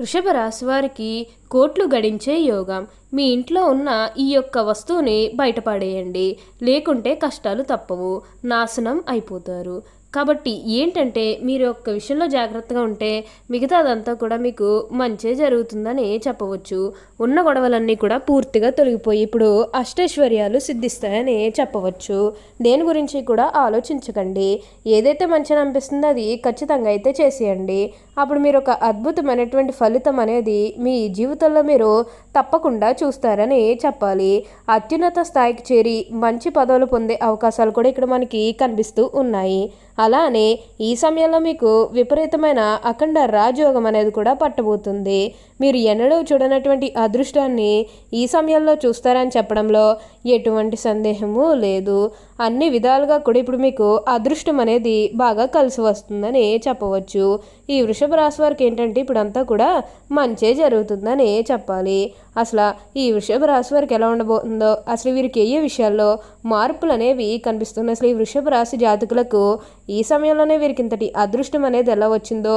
వృషభ రాశి వారికి కోట్లు గడించే యోగం. మీ ఇంట్లో ఉన్న ఈ యొక్క వస్తువుని బయటపడేయండి. లేకుంటే కష్టాలు తప్పవు. నాశనం అయిపోతారు. కాబట్టి ఏంటంటే మీరు ఒక్క విషయంలో జాగ్రత్తగా ఉంటే మిగతాదంతా కూడా మీకు మంచే జరుగుతుందని చెప్పవచ్చు. ఉన్న గొడవలన్నీ కూడా పూర్తిగా తొలగిపోయి ఇప్పుడు అష్టైశ్వర్యాలు సిద్ధిస్తాయని చెప్పవచ్చు. దేని గురించి కూడా ఆలోచించకండి. ఏదైతే మంచిగా అనిపిస్తుందో అది ఖచ్చితంగా అయితే చేసేయండి. అప్పుడు మీరు ఒక అద్భుతమైనటువంటి ఫలితం అనేది మీ జీవితంలో మీరు తప్పకుండా చూస్తారని చెప్పాలి. అత్యున్నత స్థాయికి చేరి మంచి పదవులు పొందే అవకాశాలు కూడా ఇక్కడ మనకి కనిపిస్తూ ఉన్నాయి. అలానే ఈ సమయంలో మీకు విపరీతమైన అఖండ రాజయోగం అనేది కూడా పట్టబోతుంది. మీరు ఎన్నడూ చూడనటువంటి అదృష్టాన్ని ఈ సమయంలో చూస్తారని చెప్పడంలో ఎటువంటి సందేహము లేదు. అన్ని విధాలుగా కూడా ఇప్పుడు మీకు అదృష్టం అనేది బాగా కలిసి వస్తుందని చెప్పవచ్చు. ఈ వృషభ రాశి వారికి ఏంటంటే ఇప్పుడంతా కూడా మంచే జరుగుతుందని చెప్పాలి. అసలు ఈ వృషభ రాశి వారికి ఎలా ఉండబోతుందో అసలు వీరికి ఏ విషయాల్లో మార్పులు అనేవి కనిపిస్తున్నాయి? అసలు ఈ వృషభ రాశి జాతకులకు ఈ సమయంలోనే వీరికి ఇంతటి అదృష్టం అనేది ఎలా వచ్చిందో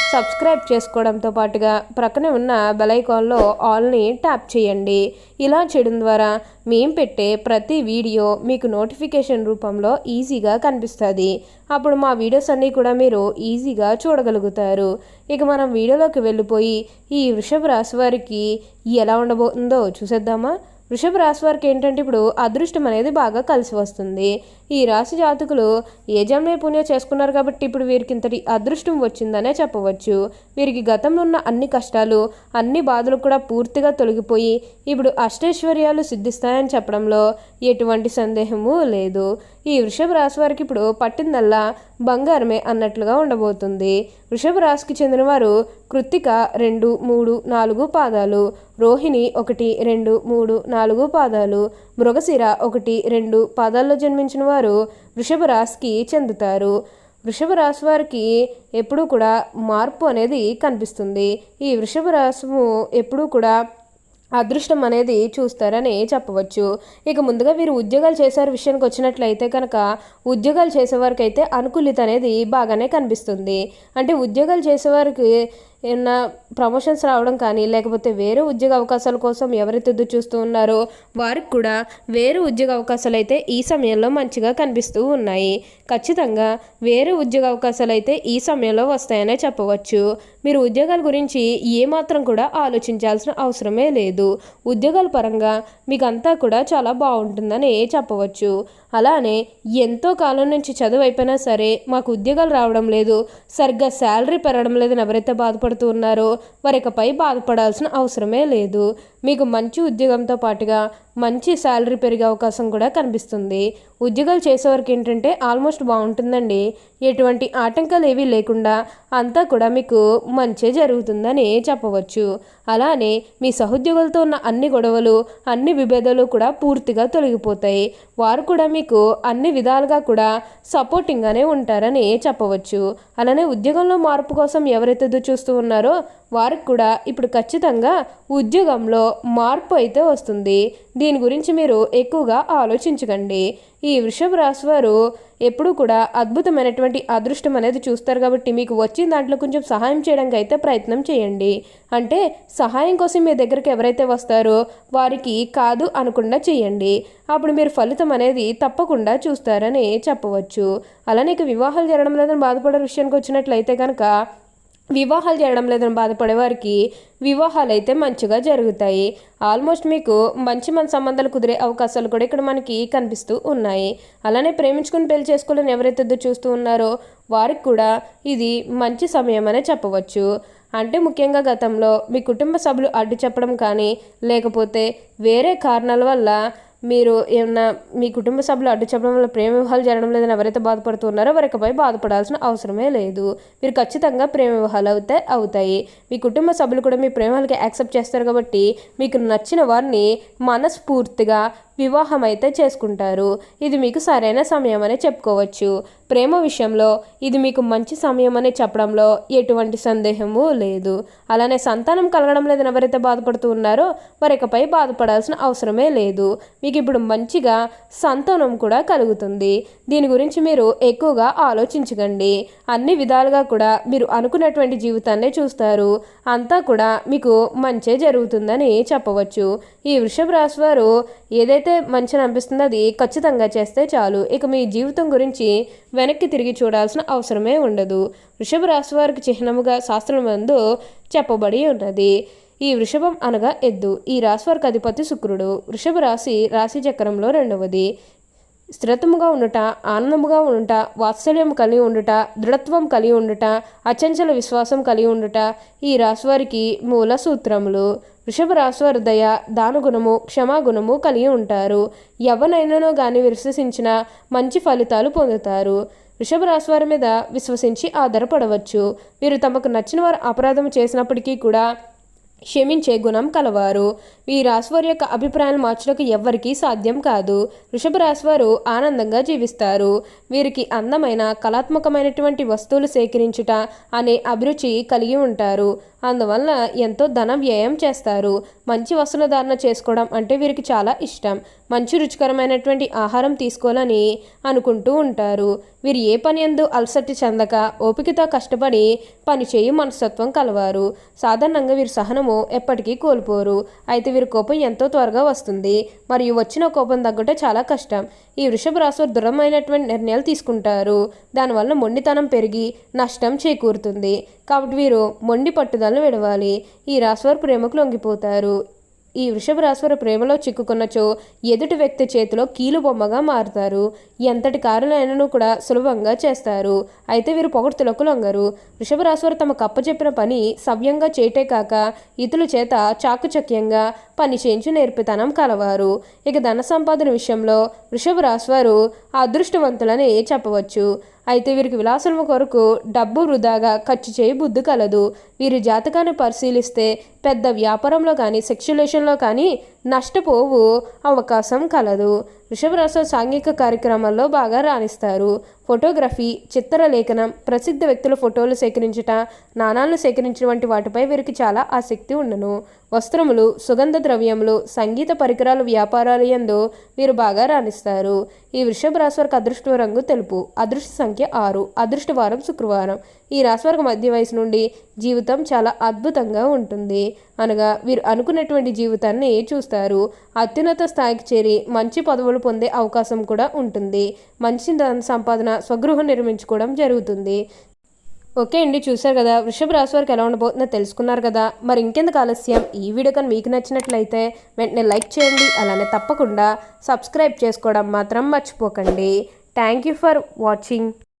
సబ్స్క్రైబ్ చేసుకోవడంతో పాటుగా ప్రక్కనే ఉన్న బెలైకాన్లో ఆల్ని ట్యాప్ చేయండి. ఇలా చేయడం ద్వారా మేము పెట్టే ప్రతి వీడియో మీకు నోటిఫికేషన్ రూపంలో ఈజీగా కనిపిస్తుంది. అప్పుడు మా వీడియోస్ అన్నీ కూడా మీరు ఈజీగా చూడగలుగుతారు. ఇక మనం వీడియోలోకి వెళ్ళిపోయి ఈ వృషభ రాశి వారికి ఎలా ఉండబోతుందో చూసేద్దామా? వృషభ రాశి వారికి ఏంటంటే ఇప్పుడు అదృష్టం అనేది బాగా కలిసి వస్తుంది. ఈ రాశి జాతకులు ఏ జన్మే పుణ్యం చేసుకున్నారు కాబట్టి ఇప్పుడు వీరికి ఇంతటి అదృష్టం వచ్చిందనే చెప్పవచ్చు. వీరికి గతంలో ఉన్న అన్ని కష్టాలు అన్ని బాధలు కూడా పూర్తిగా తొలగిపోయి ఇప్పుడు అష్టైశ్వర్యాలు సిద్ధిస్తాయని చెప్పడంలో ఎటువంటి సందేహము లేదు. ఈ వృషభ రాశి వారికి ఇప్పుడు పట్టిందల్లా బంగారమే అన్నట్లుగా ఉండబోతుంది. వృషభ రాశికి చెందినవారు కృత్తిక రెండు మూడు నాలుగు పాదాలు రోహిణి ఒకటి రెండు మూడు నాలుగు పాదాలు మృగశిర ఒకటి రెండు పాదాల్లో జన్మించిన వారు వృషభ రాశికి చెందుతారు. వృషభ రాశి వారికి ఎప్పుడూ కూడా మార్పు అనేది కనిపిస్తుంది. ఈ వృషభ రాశము ఎప్పుడూ కూడా అదృష్టం అనేది చూస్తారని చెప్పవచ్చు. ఇక ముందుగా వీరు ఉద్యోగాలు చేసారు విషయానికి వచ్చినట్లయితే కనుక ఉద్యోగాలు చేసేవారికి అయితే అనుకూలిత అనేది బాగానే కనిపిస్తుంది. అంటే ఉద్యోగాలు చేసేవారికి ఏమన్నా ప్రమోషన్స్ రావడం కానీ లేకపోతే వేరే ఉద్యోగ అవకాశాల కోసం ఎవరైతే ఎదురు చూస్తూ ఉన్నారో వారికి కూడా వేరే ఉద్యోగ అవకాశాలు అయితే ఈ సమయంలో మంచిగా కనిపిస్తూ ఉన్నాయి. ఖచ్చితంగా వేరే ఉద్యోగ అవకాశాలు అయితే ఈ సమయంలో వస్తాయనే చెప్పవచ్చు. మీరు ఉద్యోగాల గురించి ఏమాత్రం కూడా ఆలోచించాల్సిన అవసరమే లేదు. ఉద్యోగాల పరంగా మీకు అంతా కూడా చాలా బాగుంటుందని చెప్పవచ్చు. అలానే ఎంతో కాలం నుంచి చదువు అయిపోయినా సరే మాకు ఉద్యోగాలు రావడం లేదు సరిగ్గా శాలరీ పెరగడం లేదని ఎవరైతే బాధపడుతూ ఉన్నారో. వారికపై బాధపడాల్సిన అవసరమే లేదు. మీకు మంచి ఉద్యోగంతో పాటుగా మంచి శాలరీ పెరిగే అవకాశం కూడా కనిపిస్తుంది. ఉద్యోగాలు చేసేవారికి ఏంటంటే ఆల్మోస్ట్ బాగుంటుందండి. ఎటువంటి ఆటంకాలు ఏవీ లేకుండా అంతా కూడా మీకు మంచి జరుగుతుందని చెప్పవచ్చు. అలానే మీ సహోద్యోగులతో ఉన్న అన్ని గొడవలు అన్ని విభేదాలు కూడా పూర్తిగా తొలగిపోతాయి. వారు కూడా మీకు అన్ని విధాలుగా కూడా సపోర్టింగ్గానే ఉంటారని చెప్పవచ్చు. అలానే ఉద్యోగంలో మార్పు కోసం ఎవరైతే ఎదురు చూస్తూ ఉన్నారో వారికి కూడా ఇప్పుడు ఖచ్చితంగా ఉద్యోగంలో మార్పు అయితే వస్తుంది. దీని గురించి మీరు ఎక్కువగా ఆలోచించకండి. ఈ వృషభ రాశి వారు ఎప్పుడూ కూడా అద్భుతమైనటువంటి అదృష్టం అనేది చూస్తారు కాబట్టి మీకు వచ్చిన దాంట్లో కొంచెం సహాయం చేయడానికి అయితే ప్రయత్నం చేయండి. అంటే సహాయం కోసం మీ దగ్గరికి ఎవరైతే వస్తారో వారికి కాదు అనకుండా చేయండి. అప్పుడు మీరు ఫలితం అనేది తప్పకుండా చూస్తారని చెప్పవచ్చు. అలానే ఇక వివాహాలు జరగడం లేదని బాధపడే విషయానికి వచ్చినట్లయితే కనుక వివాహాలు చేయడం లేదని బాధపడే వారికి వివాహాలు అయితే మంచిగా జరుగుతాయి. ఆల్మోస్ట్ మీకు మంచి మన సంబంధాలు కుదిరే అవకాశాలు కూడా ఇక్కడ మనకి కనిపిస్తూ ఉన్నాయి. అలానే ప్రేమించుకుని పెళ్ళి చేసుకోవాలని ఎవరైతే చూస్తూ ఉన్నారో వారికి కూడా ఇది మంచి సమయం అనే చెప్పవచ్చు. అంటే ముఖ్యంగా గతంలో మీ కుటుంబ సభ్యులు అడ్డు చెప్పడం కానీ లేకపోతే వేరే కారణాల వల్ల మీరు ఏమన్నా మీ కుటుంబ సభ్యులు అడ్డు చెప్పడం వల్ల ప్రేమ వివాహాలు జరగడం లేదని ఎవరైతే బాధపడుతున్నారో వారికపై బాధపడాల్సిన అవసరమే లేదు. మీరు ఖచ్చితంగా ప్రేమ వివాహాలు అవుతాయి అవుతాయి. మీ కుటుంబ సభ్యులు కూడా మీ ప్రేమాలకి యాక్సెప్ట్ చేస్తారు కాబట్టి మీకు నచ్చిన వారిని మనస్ఫూర్తిగా వివాహం అయితే చేసుకుంటారు. ఇది మీకు సరైన సమయం అని చెప్పుకోవచ్చు. ప్రేమ విషయంలో ఇది మీకు మంచి సమయం అని చెప్పడంలో ఎటువంటి సందేహము లేదు. అలానే సంతానం కలగడం లేదని ఎవరైతే బాధపడుతూ ఉన్నారో వారికపై బాధపడాల్సిన అవసరమే లేదు. మీకు ఇప్పుడు మంచిగా సంతానం కూడా కలుగుతుంది. దీని గురించి మీరు ఎక్కువగా ఆలోచించకండి. అన్ని విధాలుగా కూడా మీరు అనుకున్నటువంటి జీవితాన్నే చూస్తారు. అంతా కూడా మీకు మంచే జరుగుతుందని చెప్పవచ్చు. ఈ వృషభ రాశి వారు ఏదైతే మంచిని అనిపిస్తుందో. అది ఖచ్చితంగా చేస్తే చాలు. ఇక మీ జీవితం గురించి వెనక్కి తిరిగి చూడాల్సిన అవసరమే ఉండదు. వృషభ రాశి వారికి చిహ్నముగా శాస్త్రం మందు చెప్పబడి ఉన్నది. ఈ వృషభం అనగా ఎద్దు. ఈ రాశి వారికి అధిపతి శుక్రుడు. వృషభ రాశి రాశి చక్రంలో రెండవది. స్థిరత్వముగా ఉండుట ఆనందముగా ఉండుట వాత్సల్యం కలిగి ఉండుట దృఢత్వం కలిగి ఉండుట అచంచల విశ్వాసం కలిగి ఉండుట ఈ రాశివారికి మూల సూత్రములు. వృషభ రాశివారి దయ దానగుణము క్షమాగుణము కలిగి ఉంటారు. ఎవరినైనానో కానీ విశ్వసించిన మంచి ఫలితాలు పొందుతారు. వృషభ రాశి వారి మీద విశ్వసించి ఆధారపడవచ్చు. వీరు తమకు నచ్చిన వారు అపరాధం చేసినప్పటికీ కూడా క్షమించే గుణం కలవారు. ఈ రాశివారి యొక్క అభిప్రాయాలు మార్చడానికి ఎవ్వరికీ సాధ్యం కాదు. వృషభ రాశివారు ఆనందంగా జీవిస్తారు. వీరికి అందమైన కళాత్మకమైనటువంటి వస్తువులు సేకరించుట అనే అభిరుచి కలిగి ఉంటారు. అందువల్ల ఎంతో ధన వ్యయం చేస్తారు. మంచి వస్తువుల ధారణ చేసుకోవడం అంటే వీరికి చాలా ఇష్టం. మంచి రుచికరమైనటువంటి ఆహారం తీసుకోవాలని అనుకుంటూ ఉంటారు. వీరు ఏ పని ఎందు అలసటి చెందక ఓపికతో కష్టపడి పనిచేయి మనస్తత్వం కలవారు. సాధారణంగా వీరి సహనము ఎప్పటికీ కోల్పోరు. అయితే వీరి కోపం ఎంతో త్వరగా వస్తుంది. మరియు వచ్చిన కోపం తగ్గటే చాలా కష్టం. ఈ వృషభ రాశి దృఢమైనటువంటి నిర్ణయాలు తీసుకుంటారు. దానివల్ల మొండితనం పెరిగి నష్టం చేకూరుతుంది. కాబట్టి వీరు మొండి పట్టుదలను విడవాలి. ఈ రాశివారు ప్రేమకు లొంగిపోతారు. ఈ వృషభ రాశివారు ప్రేమలో చిక్కుకున్నచో ఎదుటి వ్యక్తి చేతిలో కీలు బొమ్మగా మారుతారు. ఎంతటి కారులైనను కూడా సులభంగా చేస్తారు. అయితే వీరు పొగడ్తులకు లొంగరు వృషభ రాశివారు తమ కప్పచెప్పిన పని సవ్యంగా చేయటే కాక ఇతరుల చేత చాకుచక్యంగా పని చేయించి నేర్పితనం కలవారు. ఇక ధన సంపాదన విషయంలో వృషభ రాశివారు అదృష్టవంతులని చెప్పవచ్చు. అయితే వీరికి విలాసం కొరకు డబ్బు వృధాగా ఖర్చు చేయి బుద్ధి కలదు. వీరి జాతకాన్ని పరిశీలిస్తే పెద్ద వ్యాపారంలో కానీ సెక్చులేషన్లో కానీ నష్టపోవు అవకాశం కలదు. వృషభరాశి సాంఘిక కార్యక్రమాల్లో బాగా రాణిస్తారు. ఫోటోగ్రఫీ చిత్రలేఖనం ప్రసిద్ధ వ్యక్తుల ఫోటోలు సేకరించుట నాణాలను సేకరించడం వంటి వాటిపై వీరికి చాలా ఆసక్తి ఉండను. వస్త్రములు సుగంధ ద్రవ్యములు సంగీత పరికరాల వ్యాపారాలు ఎందు వీరు బాగా రాణిస్తారు. ఈ వృషభ రాశి వారికి అదృష్ట రంగు తెలుపు అదృష్ట సంఖ్య ఆరు అదృష్ట వారం శుక్రవారం. ఈ రాశి వారికి మధ్య వయసు నుండి జీవితం చాలా అద్భుతంగా ఉంటుంది. అనగా వీరు అనుకున్నటువంటి జీవితాన్ని చూస్తారు. అత్యున్నత స్థాయికి చేరి మంచి పదవులు పొందే అవకాశం కూడా ఉంటుంది. మంచి ధన సంపాదన స్వగృహం నిర్మించుకోవడం జరుగుతుంది. ఓకే అండి చూసారు కదా వృషభ రాశి వారికి ఎలా ఉండబోతుందో తెలుసుకున్నారు కదా. మరి ఇంకెందుకు ఆలస్యం? ఈ వీడియో కానీ మీకు నచ్చినట్లయితే వెంటనే లైక్ చేయండి అలానే తప్పకుండా సబ్స్క్రైబ్ చేసుకోవడం మాత్రం మర్చిపోకండి. Thank you for watching.